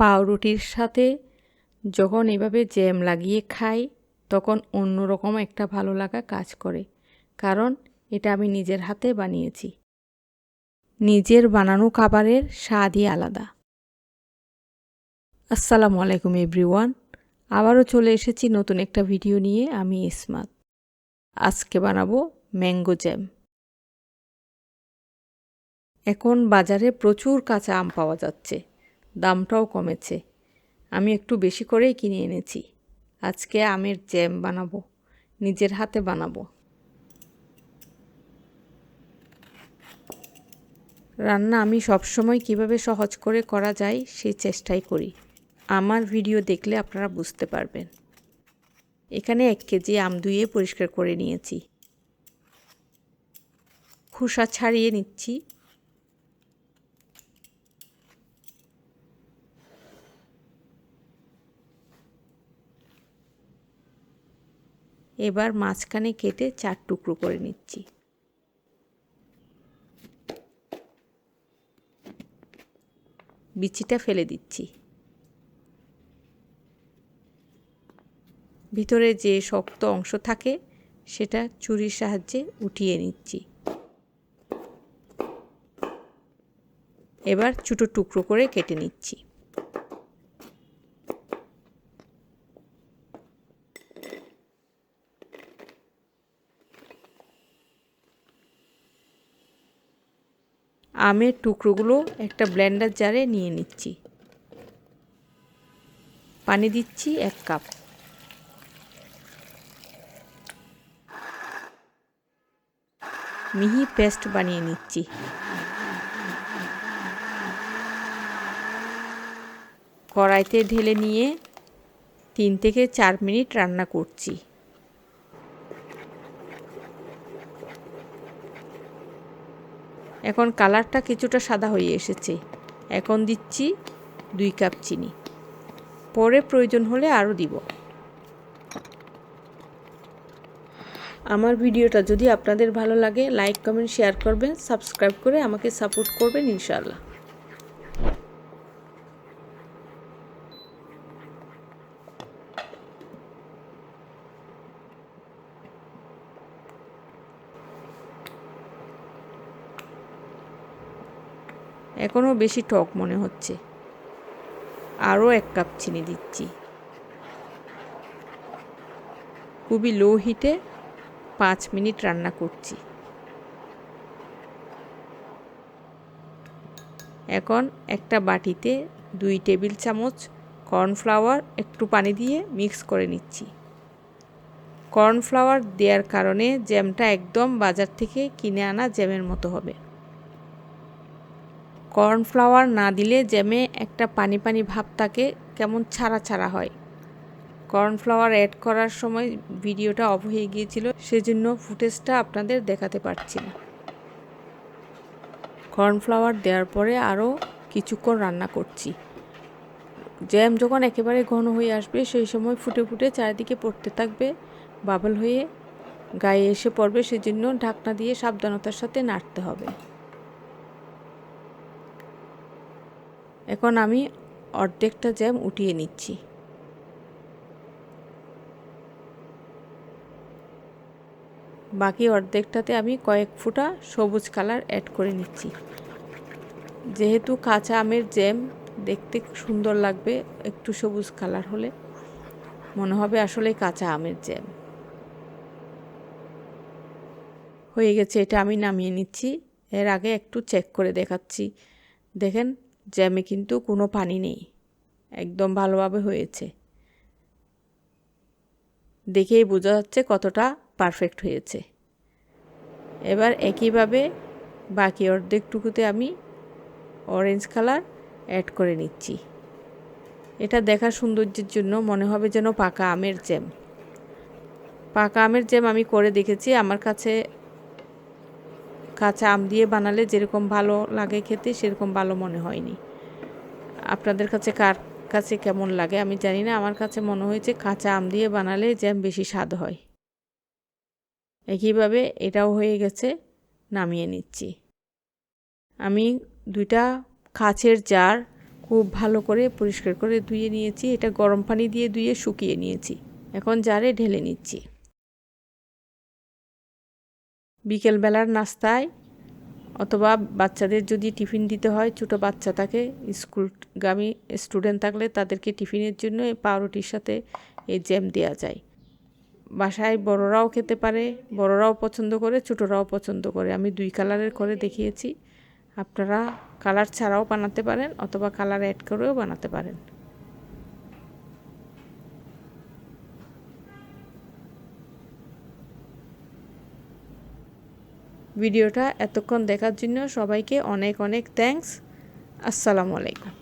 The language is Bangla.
পাউরুটির সাথে যখন এভাবে জ্যাম লাগিয়ে খাই, তখন অন্যরকম একটা ভালো লাগা কাজ করে। কারণ এটা আমি নিজের হাতে বানিয়েছি। নিজের বানানো খাবারের স্বাদই আলাদা। আসসালামু আলাইকুম, এভরিওয়ান। আবারও চলে এসেছি নতুন একটা ভিডিও নিয়ে। আমি ইসমাত। আজকে বানাবো ম্যাঙ্গো জ্যাম। এখন বাজারে প্রচুর কাঁচা আম পাওয়া যাচ্ছে। দামটাও কমেছে। আমি একটু বেশি করেই কিনে এনেছি। আজকে আমের জ্যাম বানাবো। নিজের হাতে বানাবো। রান্না আমি সবসময় কীভাবে সহজ করে করা যায় সেই চেষ্টাই করি। আমার ভিডিও দেখলে আপনারা বুঝতে পারবেন। এখানে এক কেজি আম ধুয়ে পরিষ্কার করে নিয়েছি। খোসা ছাড়িয়ে নিচ্ছি। এবার মাঝখানে কেটে চার টুকরো করে নিচ্ছি। বিচিটা ফেলে দিচ্ছি। ভিতরে যে শক্ত অংশ থাকে, সেটা চুরির সাহায্যে উঠিয়ে নিচ্ছি। এবার ছোটো টুকরো করে কেটে নিচ্ছি। আমের টুকরোগুলো একটা ব্লেন্ডার জারে নিয়ে নিচ্ছি। পানি দিচ্ছি এক কাপ। মিহি পেস্ট বানিয়ে নিচ্ছি। কড়াইতে ঢেলে নিয়ে তিন থেকে চার মিনিট রান্না করছি। এখন কালারটা কিছুটা সাদা হয়ে এসেছে। এখন দিচ্ছি দুই কাপ চিনি। পরে প্রয়োজন হলে আরও দিব। আমার ভিডিওটা যদি আপনাদের ভালো লাগে লাইক কমেন্ট শেয়ার করবেন সাবস্ক্রাইব করে আমাকে সাপোর্ট করবেন ইনশাল্লাহ এখনও বেশি টক মনে হচ্ছে। আরও এক কাপ চিনি দিচ্ছি। খুবই লো হিটে পাঁচ মিনিট রান্না করছি। এখন একটা বাটিতে দুই টেবিল চামচ কর্নফ্লাওয়ার একটু পানি দিয়ে মিক্স করে নিচ্ছি। কর্নফ্লাওয়ার দেওয়ার কারণে জ্যামটা একদম বাজার থেকে কিনে আনা জ্যামের মতো হবে। কর্নফ্লাওয়ার না দিলে জ্যামে একটা পানি পানি ভাব থাকে, কেমন ছাড়া ছাড়া হয়। কর্নফ্লাওয়ার অ্যাড করার সময় ভিডিওটা অফ হয়ে গিয়েছিল, সেজন্য ফুটেজটা আপনাদের দেখাতে পারছি না। কর্নফ্লাওয়ার দেওয়ার পরে আরও কিছুক্ষণ রান্না করছি। জ্যাম যখন একেবারে ঘন হয়ে আসবে, সেই সময় ফুটে ফুটে চারিদিকে পড়তে থাকবে, বাবল হয়ে গায়ে এসে পড়বে, সেজন্য ঢাকনা দিয়ে সাবধানতার সাথে নাড়তে হবে। এখন আমি অর্ধেকটা জ্যাম উঠিয়ে নিচ্ছি। বাকি অর্ধেকটাতে আমি কয়েক ফুটা সবুজ কালার অ্যাড করে নিচ্ছি। যেহেতু কাঁচা আমের জ্যাম, দেখতে সুন্দর লাগবে একটু সবুজ কালার হলে। মনে হবে আসলে কাঁচা আমের জ্যাম। হয়ে গেছে, এটা আমি নামিয়ে নিচ্ছি। এর আগে একটু চেক করে দেখাচ্ছি। দেখেন জ্যামে কিন্তু কোনো পানি নেই। একদম ভালোভাবে হয়েছে। দেখেই বোঝা যাচ্ছে কতটা পারফেক্ট হয়েছে। এবার একইভাবে বাকি অর্ধেকটুকুতে আমি অরেঞ্জ কালার অ্যাড করে নিচ্ছি। এটা দেখার সৌন্দর্যের জন্য মনে হবে যেন পাকা আমের জ্যাম। পাকা আমের জ্যাম আমি করে দেখেছি। আমার কাছে কাঁচা আম দিয়ে বানালে যেরকম ভালো লাগে খেতে, সেরকম ভালো মনে হয়নি। আপনাদের কাছে কার কাছে কেমন লাগে আমি জানি না। আমার কাছে মনে হয়েছে কাঁচা আম দিয়ে বানালে জ্যাম বেশি স্বাদ হয়। একইভাবে এটাও হয়ে গেছে, নামিয়ে নিচ্ছি। আমি দুইটা কাছের জার খুব ভালো করে পরিষ্কার করে ধুয়ে নিয়েছি। এটা গরম পানি দিয়ে ধুয়ে শুকিয়ে নিয়েছি। এখন জারে ঢেলে নিচ্ছি। বিকেলবেলার নাস্তায় অথবা বাচ্চাদের যদি টিফিন দিতে হয়, ছোটো বাচ্চা থাকে স্কুলগামী স্টুডেন্ট থাকলে তাদেরকে টিফিনের জন্য পাউরুটির সাথে এই জ্যাম দেওয়া যায়। বাসায় বড়রাও খেতে পারে, বড়রাও পছন্দ করে, ছোটরাও পছন্দ করে। আমি দুই কালারের করে দেখিয়েছি। আপনারা কালার ছাড়াও বানাতে পারেন অথবা কালার অ্যাড করেও বানাতে পারেন। ভিডিওটা এতক্ষণ দেখার জন্য সবাইকে অনেক অনেক থ্যাংকস আসসালামু আলাইকুম।